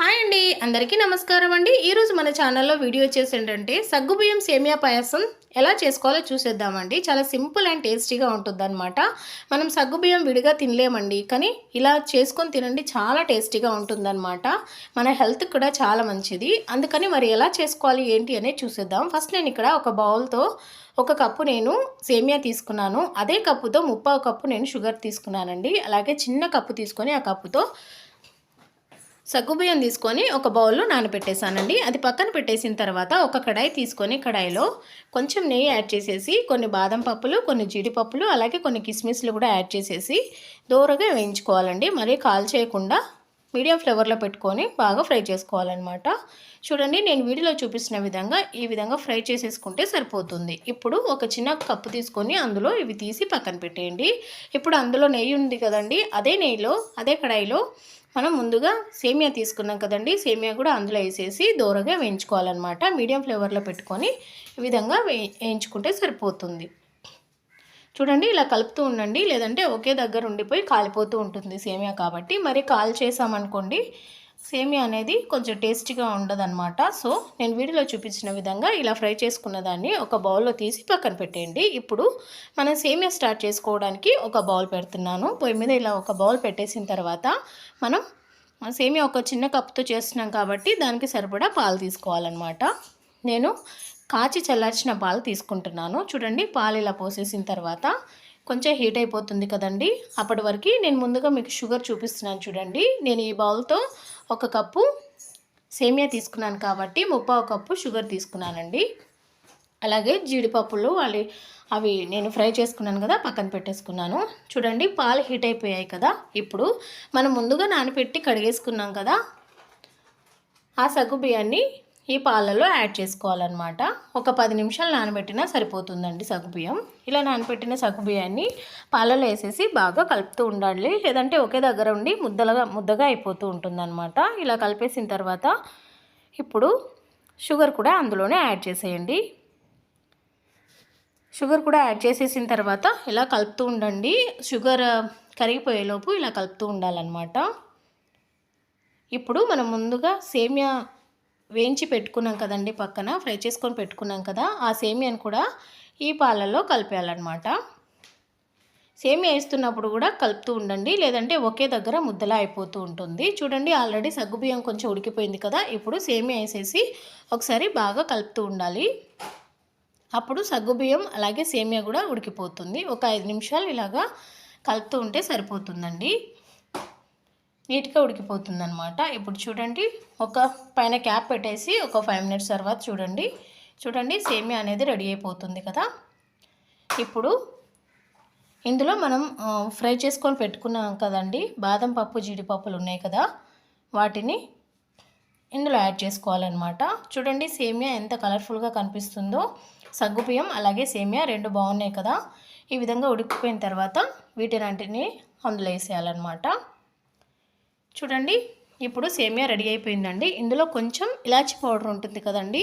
Hi అండి అందరికీ నమస్కారం అండి. ఈరోజు మన ఛానల్లో వీడియో వచ్చేసి ఏంటంటే సగ్గుబియ్యం సేమియా పాయసం ఎలా చేసుకోవాలో చూసేద్దామండి. చాలా సింపుల్ అండ్ టేస్టీగా ఉంటుందన్నమాట. మనం సగ్గుబియ్యం విడిగా తినలేమండి కానీ ఇలా చేసుకొని తినండి చాలా టేస్టీగా ఉంటుందన్నమాట. మన హెల్త్ కూడా చాలా మంచిది. అందుకని మరి ఎలా చేసుకోవాలి ఏంటి అనేది చూసేద్దాం. ఫస్ట్ నేను ఇక్కడ ఒక బౌల్తో ఒక కప్పు నేను సేమియా తీసుకున్నాను. అదే కప్పుతో ముప్పావు కప్పు నేను షుగర్ తీసుకున్నానండి. అలాగే చిన్న కప్పు తీసుకొని ఆ కప్పుతో సగ్గుబియ్యం తీసుకొని ఒక బౌల్లో నానబెట్టేశానండి. అది పక్కన పెట్టేసిన తర్వాత ఒక కడాయి తీసుకొని కడాయిలో కొంచెం నెయ్యి యాడ్ చేసేసి కొన్ని బాదం పప్పులు కొన్ని జీడిపప్పులు అలాగే కొన్ని కిస్మిస్లు కూడా యాడ్ చేసేసి దూరగా వేయించుకోవాలండి. మరీ కాల్ చేయకుండా మీడియం ఫ్లేవర్లో పెట్టుకొని బాగా ఫ్రై చేసుకోవాలన్నమాట. చూడండి నేను వీడియోలో చూపిస్తున్న విధంగా ఈ విధంగా ఫ్రై చేసేసుకుంటే సరిపోతుంది. ఇప్పుడు ఒక చిన్న కప్పు తీసుకొని అందులో ఇవి తీసి పక్కన పెట్టేయండి. ఇప్పుడు అందులో నెయ్యి ఉంది కదండి అదే నెయ్యిలో అదే కడాయిలో మనం ముందుగా సేమియా తీసుకున్నాం కదండి. సేమియా కూడా అందులో వేసేసి దూరగా వేయించుకోవాలన్నమాట. మీడియం ఫ్లేవర్లో పెట్టుకొని ఈ విధంగా వేయించుకుంటే సరిపోతుంది. చూడండి ఇలా కలుపుతూ ఉండండి. లేదంటే ఒకే దగ్గర ఉండిపోయి కాలిపోతూ ఉంటుంది సేమియా కాబట్టి. మరి కాల్ చేసామనుకోండి సేమియా అనేది కొంచెం టేస్టీగా ఉండదన్నమాట. సో నేను వీడియోలో చూపించిన విధంగా ఇలా ఫ్రై చేసుకున్న దాన్ని ఒక బౌల్లో తీసి పక్కన పెట్టేయండి. ఇప్పుడు మనం సేమియా స్టార్ట్ చేసుకోవడానికి ఒక బౌల్ పెడుతున్నాను. పొయ్యి మీద ఇలా ఒక బౌల్ పెట్టేసిన తర్వాత మనం సేమియా ఒక చిన్న కప్తో చేస్తున్నాం కాబట్టి దానికి సరిపడా పాలు తీసుకోవాలన్నమాట. నేను కాచి చల్లార్చిన పాలు తీసుకుంటున్నాను. చూడండి పాలు ఇలా పోసేసిన తర్వాత కొంచెం హీట్ అయిపోతుంది కదండి. అప్పటి వరకు నేను ముందుగా మీకు షుగర్ చూపిస్తున్నాను చూడండి. నేను ఈ బౌల్తో ఒక కప్పు సేమియా తీసుకున్నాను కాబట్టి ముప్పావు కప్పు షుగర్ తీసుకున్నానండి. అలాగే జీడిపప్పులు అవి అవి నేను ఫ్రై చేసుకున్నాను కదా పక్కన పెట్టేసుకున్నాను. చూడండి పాలు హీట్ అయిపోయాయి కదా. ఇప్పుడు మనం ముందుగా నానపెట్టి కడిగేసుకున్నాం కదా ఆ సగ్గు బియ్యాన్ని ఈ పాలలో యాడ్ చేసుకోవాలన్నమాట. ఒక పది నిమిషాలు నానబెట్టినా సరిపోతుందండి సగ్గుబియ్యం ఇలా నానబెట్టిన సగ్గుబియ్యాన్ని పాలలో వేసేసి బాగా కలుపుతూ ఉండాలి. లేదంటే ఒకే దగ్గర ఉండి ముద్దలుగా ముద్దగా అయిపోతూ ఉంటుందన్నమాట. ఇలా కలిపేసిన తర్వాత ఇప్పుడు షుగర్ కూడా అందులోనే యాడ్ చేసేయండి. షుగర్ కూడా యాడ్ చేసేసిన తర్వాత ఇలా కలుపుతూ ఉండండి. షుగర్ కరిగిపోయేలోపు ఇలా కలుపుతూ ఉండాలన్నమాట. ఇప్పుడు మనం ముందుగా సేమియా వేయించి పెట్టుకున్నాం కదండి పక్కన ఫ్రై చేసుకొని పెట్టుకున్నాం కదా ఆ సేమియాను కూడా ఈ పాలల్లో కలిపేయాలన్నమాట. సేమియా వేస్తున్నప్పుడు కూడా కలుపుతూ ఉండండి లేదంటే ఒకే దగ్గర ముద్దలా అయిపోతూ ఉంటుంది. చూడండి ఆల్రెడీ సగ్గుబియ్యం కొంచెం ఉడికిపోయింది కదా ఇప్పుడు సేమియా వేసేసి ఒకసారి బాగా కలుపుతూ ఉండాలి. అప్పుడు సగ్గుబియ్యం అలాగే సేమియా కూడా ఉడికిపోతుంది. ఒక ఐదు నిమిషాలు ఇలాగా కలుపుతూ ఉంటే సరిపోతుందండి. నీట్గా ఉడికిపోతుంది అనమాట ఇప్పుడు చూడండి ఒక పైన క్యాప్ పెట్టేసి ఒక ఫైవ్ మినిట్స్ తర్వాత చూడండి. చూడండి సేమియా అనేది రెడీ అయిపోతుంది కదా. ఇప్పుడు ఇందులో మనం ఫ్రై చేసుకొని పెట్టుకున్నాం కదండి బాదం పప్పు జీడిపప్పులు ఉన్నాయి కదా. వాటిని ఇందులో యాడ్ చేసుకోవాలన్నమాట. చూడండి సేమియా ఎంత కలర్ఫుల్గా కనిపిస్తుందో. సగ్గుబియ్యం అలాగే సేమియా రెండు బాగున్నాయి కదా. ఈ విధంగా ఉడికిపోయిన తర్వాత వీటినంటిని అందులో వేసేయాలన్నమాట. చూడండి ఇప్పుడు సేమియా రెడీ అయిపోయిందండి. ఇందులో కొంచెం ఇలాచి పౌడర్ ఉంటుంది కదండి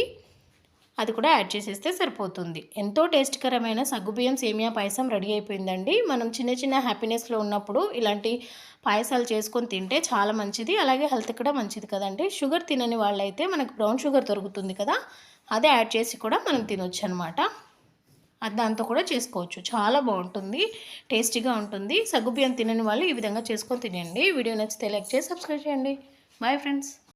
అది కూడా యాడ్ చేసేస్తే సరిపోతుంది. ఎంతో టేస్ట్కరమైన సగ్గుబియ్యం సేమియా పాయసం రెడీ అయిపోయిందండి. మనం చిన్న చిన్న హ్యాపీనెస్లో ఉన్నప్పుడు ఇలాంటి పాయసాలు చేసుకొని తింటే చాలా మంచిది. అలాగే హెల్త్ కూడా మంచిది కదండి. షుగర్ తినని వాళ్ళైతే మనకు బ్రౌన్ షుగర్ దొరుకుతుంది కదా అదే యాడ్ చేసి కూడా మనం తినొచ్చు అనమాట దాంతో కూడా చేసుకోవచ్చు. చాలా బాగుంటుంది. టేస్టీగా ఉంటుంది. సగ్గుబియ్యం తినని వాళ్ళు ఈ విధంగా చేసుకొని తినండి వీడియో నచ్చితే లైక్ చేసి సబ్స్క్రైబ్ చేయండి. Bye friends